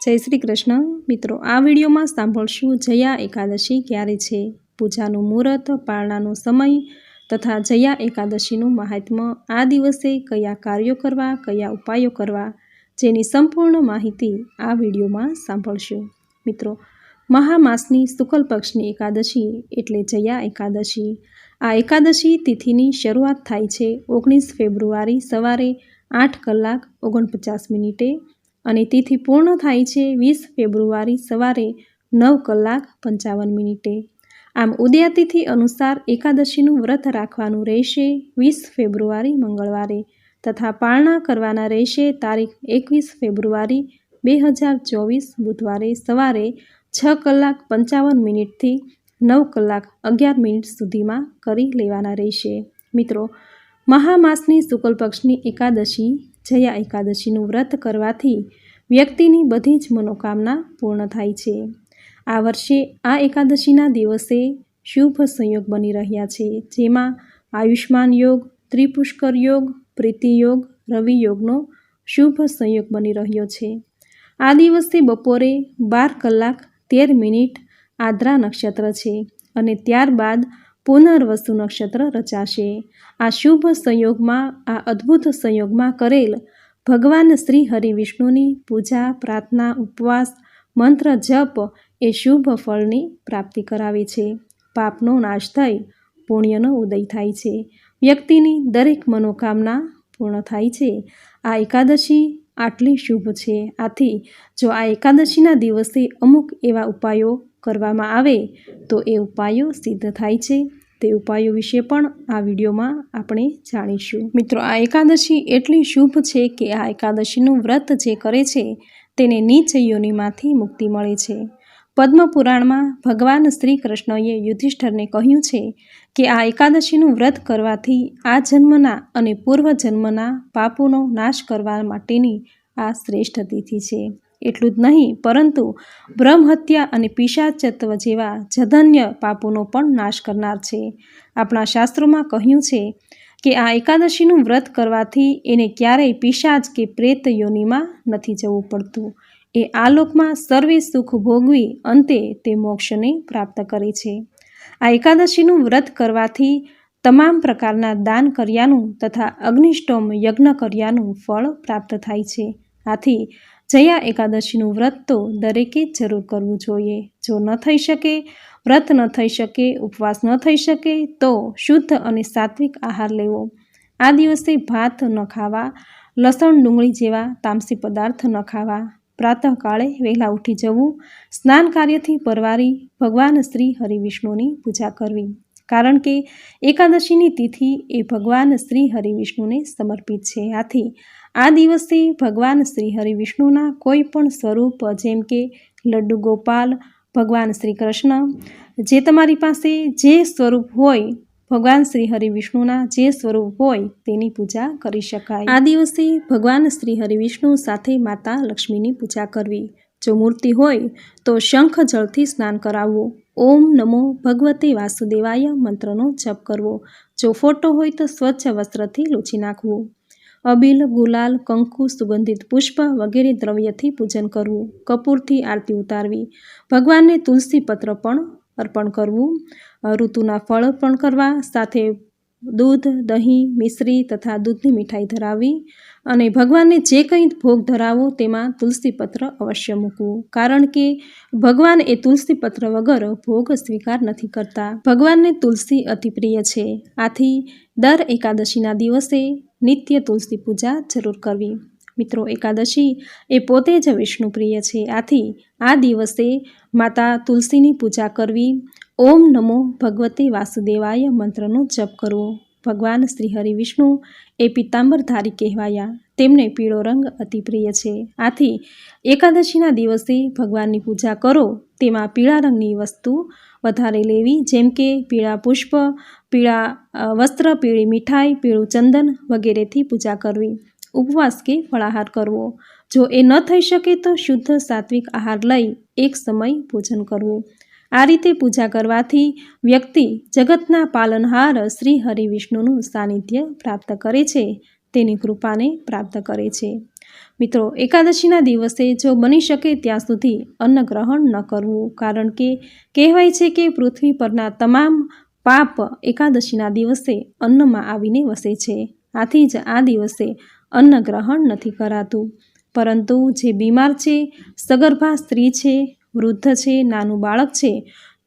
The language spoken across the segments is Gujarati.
જય શ્રી કૃષ્ણ. મિત્રો, આ વિડીયોમાં સાંભળશું જયા એકાદશી ક્યારે છે? પૂજાનું મુહૂર્ત, પારણાનો સમય તથા જયા એકાદશીનું મહાત્મ્ય. આ દિવસે કયા કાર્યો કરવા, કયા ઉપાયો કરવા જેની સંપૂર્ણ માહિતી આ વિડીયોમાં સાંભળશું. મિત્રો, મહામાસની શુક્લ પક્ષની એકાદશી એટલે જયા એકાદશી. આ એકાદશી તિથિની શરૂઆત થાય છે ઓગણીસ ફેબ્રુઆરી સવારે આઠ કલાક ઓગણપચાસ મિનિટે અને તિથિ પૂર્ણ થાય છે વીસ ફેબ્રુઆરી સવારે નવ કલાક પંચાવન મિનિટે. આમ ઉદયાતિથિ અનુસાર એકાદશીનું વ્રત રાખવાનું રહેશે વીસ ફેબ્રુઆરી મંગળવારે તથા પારણા કરવાના રહેશે તારીખ એકવીસ ફેબ્રુઆરી બે હજાર ચોવીસ બુધવારે સવારે છ કલાક પંચાવન મિનિટથી નવ કલાક અગિયાર મિનિટ સુધીમાં કરી લેવાના રહેશે. મિત્રો, મહામાસની શુક્લ પક્ષની એકાદશી જયા એકાદશીનું વ્રત કરવાથી વ્યક્તિની બધી જ મનોકામના પૂર્ણ થાય છે. આ વર્ષે આ એકાદશીના દિવસે શુભ સંયોગ બની રહ્યા છે, જેમાં આયુષ્માન યોગ, ત્રિપુષ્કર યોગ, પ્રીતિ યોગ, રવિ યોગનો શુભ સંયોગ બની રહ્યો છે. આ દિવસે બપોરે બાર કલાક તેર મિનિટ આદ્રા નક્ષત્ર છે અને ત્યારબાદ પુનર્વસુ નક્ષત્ર રચાશે. આ શુભ સંયોગમાં, આ અદ્ભુત સંયોગમાં કરેલ ભગવાન શ્રી હરિ વિષ્ણુની પૂજા, પ્રાર્થના, ઉપવાસ, મંત્ર, જપ એ શુભ ફળની પ્રાપ્તિ કરાવે છે. પાપનો નાશ થઈ પુણ્યનો ઉદય થાય છે. વ્યક્તિની દરેક મનોકામના પૂર્ણ થાય છે. આ એકાદશી આટલી શુભ છે. આથી જો આ એકાદશીના દિવસે અમુક એવા ઉપાયો કરવામાં આવે, તો એ ઉપાયો સિદ્ધ થાય છે. તે ઉપાયો વિશે પણ આ વિડીયોમાં આપણે જાણીશું. મિત્રો, આ એકાદશી એટલી શુભ છે કે આ એકાદશીનું વ્રત જે કરે છે, તેને નીચ યોનિમાંથી મુક્તિ મળે છે. પદ્મપુરાણમાં ભગવાન શ્રી કૃષ્ણએ યુધિષ્ઠરને કહ્યું છે કે આ એકાદશીનું વ્રત કરવાથી આ જન્મના અને પૂર્વ જન્મના પાપોનો નાશ કરવા માટેની આ શ્રેષ્ઠ તિથિ છે. એટલું જ નહીં, પરંતુ બ્રહ્મહત્યા અને પિશાચત્વ જેવા જધન્ય પાપોનો પણ નાશ કરનાર છે. આપણા શાસ્ત્રોમાં કહ્યું છે કે આ એકાદશીનું વ્રત કરવાથી એને ક્યારેય પિશાચ કે પ્રેત યોનિમાં નથી જવું પડતું. એ આ લોકમાં સર્વે સુખ ભોગવી અંતે તે મોક્ષને પ્રાપ્ત કરે છે. આ એકાદશીનું વ્રત કરવાથી તમામ પ્રકારના દાન કર્યાનું તથા અગ્નિષ્ટોમ યજ્ઞ કર્યાનું ફળ પ્રાપ્ત થાય છે. આથી જયા એકાદશીનું વ્રત તો દરેકે જરૂર કરવું જોઈએ. જો ન થઈ શકે, વ્રત ન થઈ શકે, ઉપવાસ ન થઈ શકે, તો શુદ્ધ અને સાત્વિક આહાર લેવો. આ દિવસે ભાત ન ખાવા, લસણ, ડુંગળી જેવા તામસી પદાર્થ ન ખાવા. પ્રાતઃકાળે વહેલા ઉઠી જવું, સ્નાન કાર્યથી પરવારી ભગવાન શ્રી હરિવિષ્ણુની પૂજા કરવી. કારણ કે એકાદશીની તિથિ એ ભગવાન શ્રી હરિવિષ્ણુને સમર્પિત છે. આથી આ દિવસે ભગવાન શ્રી હરિવિષ્ણુના કોઈ પણ સ્વરૂપ, જેમ કે લડ્ડુ ગોપાલ, ભગવાન શ્રી કૃષ્ણ, જે તમારી પાસે જે સ્વરૂપ હોય, ભગવાન શ્રી હરિ વિષ્ણુના જે સ્વરૂપ હોય, તેની પૂજા કરી શકાય. આ દિવસે ભગવાન શ્રી હરિ વિષ્ણુ સાથે માતા લક્ષ્મીની પૂજા કરવી. જો મૂર્તિ હોય, તો શંખ જળથી સ્નાન કરાવવું. ઓમ નમો ભગવતે વાસુદેવાય મંત્રનો જપ કરવો. જો ફોટો હોય, તો સ્વચ્છ વસ્ત્રથી લૂછી નાખવું. અબિલ, ગુલાલ, કંકુ, સુગંધિત પુષ્પ વગેરે દ્રવ્યથી પૂજન કરવું, કપૂરથી આરતી ઉતારવી, ભગવાનને તુલસી પત્ર પણ અર્પણ કરવું ઋતુના ફળ અર્પણ કરવા, સાથે દૂધ, દહીં, મિશ્રી તથા દૂધની મીઠાઈ ધરાવવી અને ભગવાનને જે કંઈ ભોગ ધરાવો તેમાં તુલસીપત્ર અવશ્ય મૂકવું. કારણ કે ભગવાન એ તુલસીપત્ર વગર ભોગ સ્વીકાર નથી કરતા. ભગવાનને તુલસી અતિ પ્રિય છે. આથી દર એકાદશીના દિવસે નિત્ય તુલસી પૂજા જરૂર કરવી. મિત્રો, એકાદશી એ પોતે જ વિષ્ણુ પ્રિય છે. આથી આ દિવસે માતા તુલસીની પૂજા કરવી ઓમ નમો ભગવતે વાસુદેવાય મંત્રનો જપ કરવો. ભગવાન શ્રી હરિ વિષ્ણુ એ પિત્તાંબરધારી કહેવાયા. તેમને પીળો રંગ અતિ પ્રિય છે. આથી એકાદશીના દિવસે ભગવાનની પૂજા કરો. તેમાં પીળા રંગની વસ્તુ વધારે લેવી, જેમ કે પીળા પુષ્પ, પીળા વસ્ત્ર, પીળી મીઠાઈ, પીળું ચંદન વગેરેથી પૂજા કરવી. ઉપવાસ કે ફળાહાર કરવો. જો એ ન થઈ શકે તો શુદ્ધ સાત્વિક આહાર લઈ એક સમય ભોજન કરવું. આ રીતે પૂજા કરવાથી વ્યક્તિ જગતના પાલનહાર શ્રી હરિ વિષ્ણુનું સાનિધ્ય પ્રાપ્ત કરે છે, તેની કૃપાને પ્રાપ્ત કરે છે. મિત્રો, એકાદશીના દિવસે જો બની શકે ત્યાં સુધી અન્ન ગ્રહણ ન કરવું, કારણ કે કહેવાય છે કે પૃથ્વી પરના તમામ પાપ એકાદશીના દિવસે અન્નમાં આવીને વસે છે. આથી જ આ દિવસે અન્ન ગ્રહણ નથી કરાતું. પરંતુ જે બીમાર છે, સગર્ભા સ્ત્રી છે વૃદ્ધ છે, નાનું બાળક છે,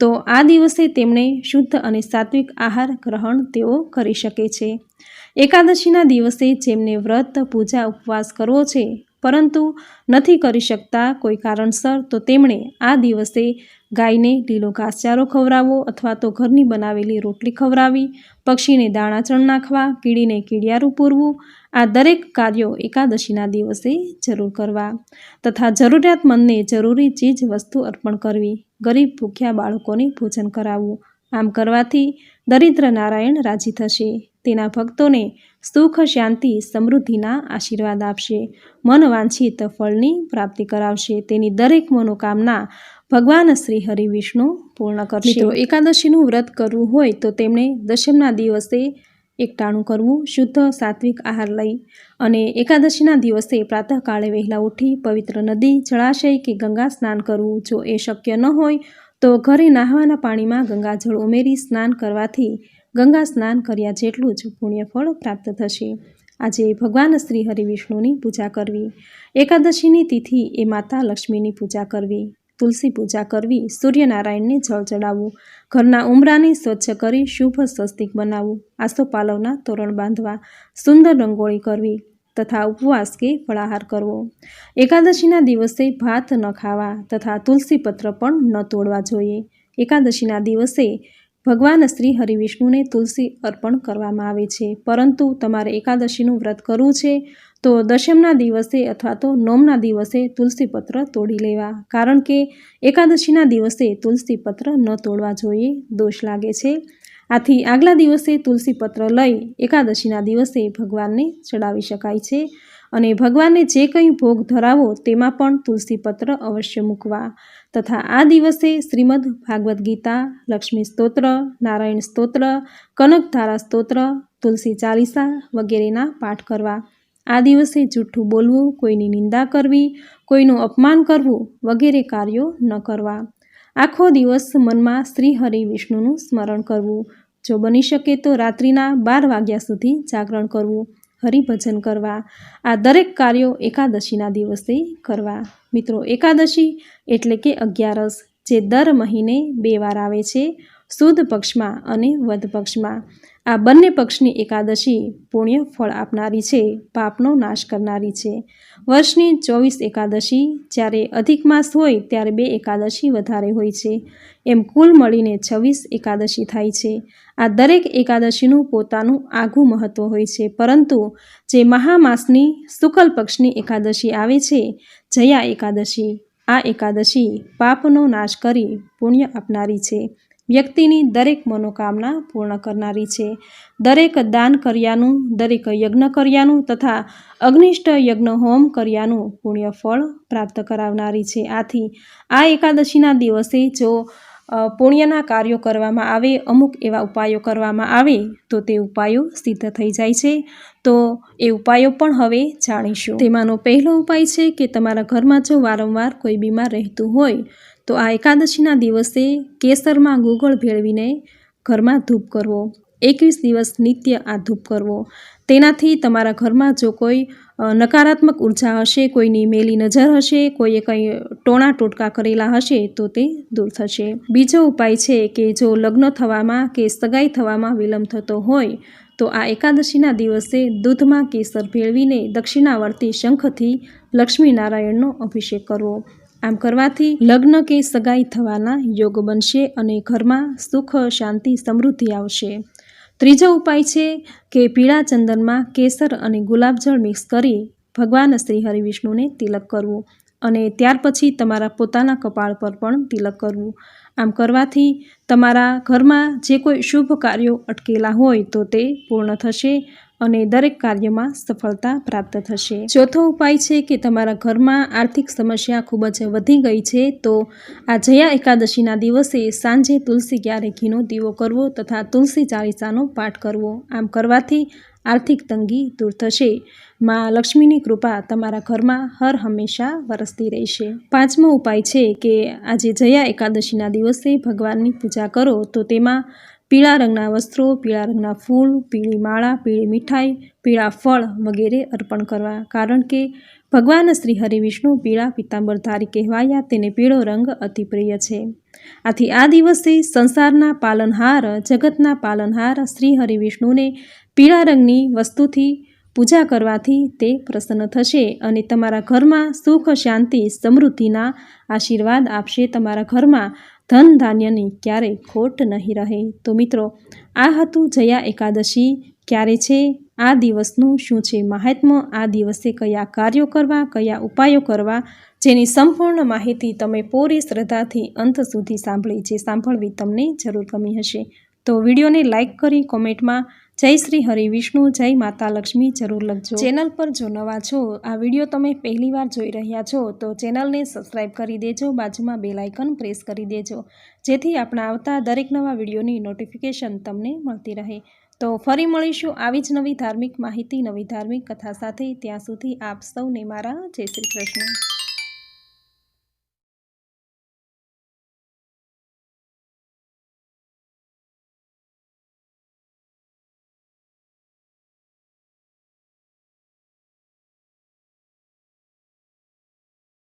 તો આ દિવસે તેમણે શુદ્ધ અને સાત્વિક આહાર ગ્રહણ તેઓ કરી શકે છે. એકાદશીના દિવસે જેમને વ્રત, પૂજા, ઉપવાસ કરવો છે, પરંતુ નથી કરી શકતા કોઈ કારણસર, તો તેમણે આ દિવસે ગાયને લીલો ઘાસચારો ખવડાવવો અથવા તો ઘરની બનાવેલી રોટલી ખવડાવી, પક્ષીને દાણાચણ નાખવા કીડીને કીડિયારું પૂરવું, આ દરેક કાર્યો એકાદશીના દિવસે જરૂર કરવા તથા જરૂરિયાતમંદને જરૂરી ચીજ વસ્તુ અર્પણ કરવી, ગરીબ ભૂખ્યા બાળકોને ભોજન કરાવવું, આમ કરવાથી દરિદ્ર નારાયણ રાજી થશે. તેના ભક્તોને સુખ, શાંતિ, સમૃદ્ધિના આશીર્વાદ આપશે. મન વાંછિત ફળની પ્રાપ્તિ કરાવશે. તેની દરેક મનોકામના ભગવાન શ્રી હરિ વિષ્ણુ પૂર્ણ કરશે. મિત્રો એકાદશીનું વ્રત કરવું હોય તો તેમણે દશમના દિવસે એકટાણું કરવું શુદ્ધ સાત્વિક આહાર લઈ અને એકાદશીના દિવસે પ્રાતઃકાળે વહેલા ઉઠી પવિત્ર નદી જળાશય કે ગંગા સ્નાન કરવું. જો એ શક્ય ન હોય તો ઘરે નાહવાના પાણીમાં ગંગાજળ ઉમેરી સ્નાન કરવાથી ગંગા સ્નાન કર્યા જેટલું જ પુણ્યફળ પ્રાપ્ત થશે. આજે ભગવાન શ્રી હરિ વિષ્ણુની પૂજા કરવી. એકાદશીની તિથિ એ માતા લક્ષ્મીની પૂજા કરવી. તુલસી પૂજા કરવી, સૂર્યનારાયણને જળ ચડાવવું, ઘરના ઉમરાને સ્વચ્છ કરી શુભ સ્વસ્તિક બનાવવું આસોપાલવના તોરણ બાંધવા, સુંદર રંગોળી કરવી તથા ઉપવાસ કે ફળાહાર કરવો. એકાદશીના દિવસે ભાત ન ખાવા તથા તુલસી પત્ર પણ ન તોડવા જોઈએ. એકાદશીના દિવસે ભગવાન શ્રી હરિવિષ્ણુને તુલસી અર્પણ કરવામાં આવે છે. પરંતુ તમારે એકાદશીનું વ્રત કરવું છે તો દશમના દિવસે અથવા તો નોમના દિવસે તુલસીપત્ર તોડી લેવા. કારણ કે એકાદશીના દિવસે તુલસી પત્ર ન તોડવા જોઈએ. દોષ લાગે છે. આથી આગલા દિવસે તુલસી પત્ર લઈ એકાદશીના દિવસે ભગવાનને ચડાવી શકાય છે અને ભગવાનને જે કંઈ ભોગ ધરાવો તેમાં પણ તુલસી પત્ર અવશ્ય મૂકવા. તથા આ દિવસે શ્રીમદ ભાગવદ્ ગીતા, લક્ષ્મી સ્તોત્ર, નારાયણ સ્તોત્ર કનકધારા સ્તોત્ર, તુલસી ચાલીસા વગેરેના પાઠ કરવા. આ દિવસે જૂઠું બોલવું, કોઈની નિંદા કરવી, કોઈનું અપમાન કરવું વગેરે કાર્યો ન કરવા. આખો દિવસ મનમાં શ્રી હરિ વિષ્ણુનું સ્મરણ કરવું. જો બની શકે તો રાત્રિના બાર વાગ્યા સુધી જાગરણ કરવું, હરિભજન કરવા, આ દરેક કાર્યો એકાદશીના દિવસે કરવા. મિત્રો, એકાદશી એટલે કે અગિયારસ, જે દર મહિને બે વાર આવે છે, સુદ પક્ષમાં અને વધ પક્ષમાં. આ બંને પક્ષની એકાદશી પુણ્ય ફળ આપનારી છે, પાપનો નાશ કરનારી છે. વર્ષની ચોવીસ એકાદશી જ્યારે અધિક માસ હોય ત્યારે બે એકાદશી વધારે હોય છે. એમ કુલ મળીને છવ્વીસ એકાદશી થાય છે. આ દરેક એકાદશીનું પોતાનું આગવું મહત્ત્વ હોય છે. પરંતુ જે મહામાસની શુકલ પક્ષની એકાદશી આવે છે, જયા એકાદશી, આ એકાદશી પાપનો નાશ કરી પુણ્ય આપનારી છે. વ્યક્તિની દરેક મનોકામના પૂર્ણ કરનારી છે. દરેક દાન કર્યાનું, દરેક યજ્ઞ કર્યાનું તથા અગ્નિષ્ઠ યજ્ઞ હોમ કર્યાનું પુણ્ય ફળ પ્રાપ્ત કરાવનારી છે. આથી આ એકાદશીના દિવસે જો પુણ્યના કાર્યો કરવામાં આવે, અમુક એવા ઉપાયો કરવામાં આવે, તો તે ઉપાયો સિદ્ધ થઈ જાય છે. તો એ ઉપાયો પણ હવે જાણીશું. તેમાંનો પહેલો ઉપાય છે કે તમારા ઘરમાં જો વારંવાર કોઈ બીમાર રહેતું હોય, તો આ એકાદશીના દિવસે કેસરમાં ગોગળ ભેળવીને ઘરમાં ધૂપ કરવો. એકવીસ દિવસ નિત્ય આ ધૂપ કરવો. તેનાથી તમારા ઘરમાં જો કોઈ નકારાત્મક ઊર્જા હશે, કોઈની મેલી નજર હશે, કોઈએ કંઈ ટોણા ટોટકા કરેલા હશે તો તે દૂર થશે. બીજો ઉપાય છે કે જો લગ્ન થવામાં કે સગાઈ થવામાં વિલંબ થતો હોય, તો આ એકાદશીના દિવસે દૂધમાં કેસર ભેળવીને દક્ષિણાવર્તી શંખથી લક્ષ્મીનારાયણનો અભિષેક કરવો. આમ કરવાથી લગ્ન કે સગાઈ થવાના યોગ બનશે અને ઘરમાં સુખ, શાંતિ, સમૃદ્ધિ આવશે. ત્રીજો ઉપાય છે કે પીળા ચંદનમાં કેસર અને ગુલાબજળ મિક્સ કરી ભગવાન શ્રી હરિવિષ્ણુને તિલક કરવું અને ત્યાર પછી તમારા પોતાના કપાળ પર પણ તિલક કરવું. આમ કરવાથી તમારા ઘરમાં જે કોઈ શુભ કાર્યો અટકેલા હોય તો તે પૂર્ણ થશે અને દરેક કાર્યમાં સફળતા પ્રાપ્ત થશે. ચોથો ઉપાય છે કે તમારા ઘરમાં આર્થિક સમસ્યા ખૂબ જ વધી ગઈ છે, તો આ જયા એકાદશીના દિવસે સાંજે તુલસી ક્યારે ઘીનો દીવો કરવો તથા તુલસી ચાલીસાનો પાઠ કરવો, આમ કરવાથી આર્થિક તંગી દૂર થશે. માં લક્ષ્મીની કૃપા તમારા ઘરમાં હર હંમેશા વરસતી રહેશે. પાંચમો ઉપાય છે કે આજે જયા એકાદશીના દિવસે ભગવાનની પૂજા કરો, તો તેમાં પીળા રંગના વસ્ત્રો, પીળા રંગના ફૂલ, પીળી માળા, પીળી મીઠાઈ, પીળા ફળ વગેરે અર્પણ કરવા. કારણ કે ભગવાન શ્રી હરિવિષ્ણુ પીળા પિત્તાંબરધારી કહેવાયા તેને પીળો રંગ અતિ પ્રિય છે. આથી આ દિવસે સંસારના પાલનહાર, જગતના પાલનહાર શ્રી હરિવિષ્ણુને પીળા રંગની વસ્તુથી પૂજા કરવાથી તે પ્રસન્ન થશે અને તમારા ઘરમાં સુખ, શાંતિ, સમૃદ્ધિના આશીર્વાદ આપશે. તમારા ઘરમાં ધન ધાન્યની ક્યારેય ખોટ નહીં રહે. તો મિત્રો, આ હતું જયા એકાદશી. ક્યારે છે? આ દિવસનું શું છે? મહાત્મ્ય આ દિવસે કયા કાર્યો કરવા, કયા ઉપાયો કરવા? જેની સંપૂર્ણ માહિતી તમે પૂરી શ્રદ્ધાથી અંત સુધી સાંભળી, જે સાંભળવી તમને જરૂર ગમી હશે. તો વિડીયોને લાઇક કરી, કોમેન્ટમાં જય શ્રી હરિ વિષ્ણુ, જય માતા લક્ષ્મી, જરૂર લખજો. ચેનલ પર જો નવા છો, આ વીડિયો તમે પહેલીવાર જોઈ રહ્યા છો, તો ચેનલને સબસ્ક્રાઈબ કરી દેજો, બાજુમાં બેલાઇકન પ્રેસ કરી દેજો, જેથી આપણા આવતા દરેક નવા વિડીયોની નોટિફિકેશન તમને મળતી રહે. તો ફરી મળીશું આવી જ નવી ધાર્મિક માહિતી, નવી ધાર્મિક કથા સાથે. ત્યાં સુધી આપ સૌને મારા જય શ્રી કૃષ્ણ.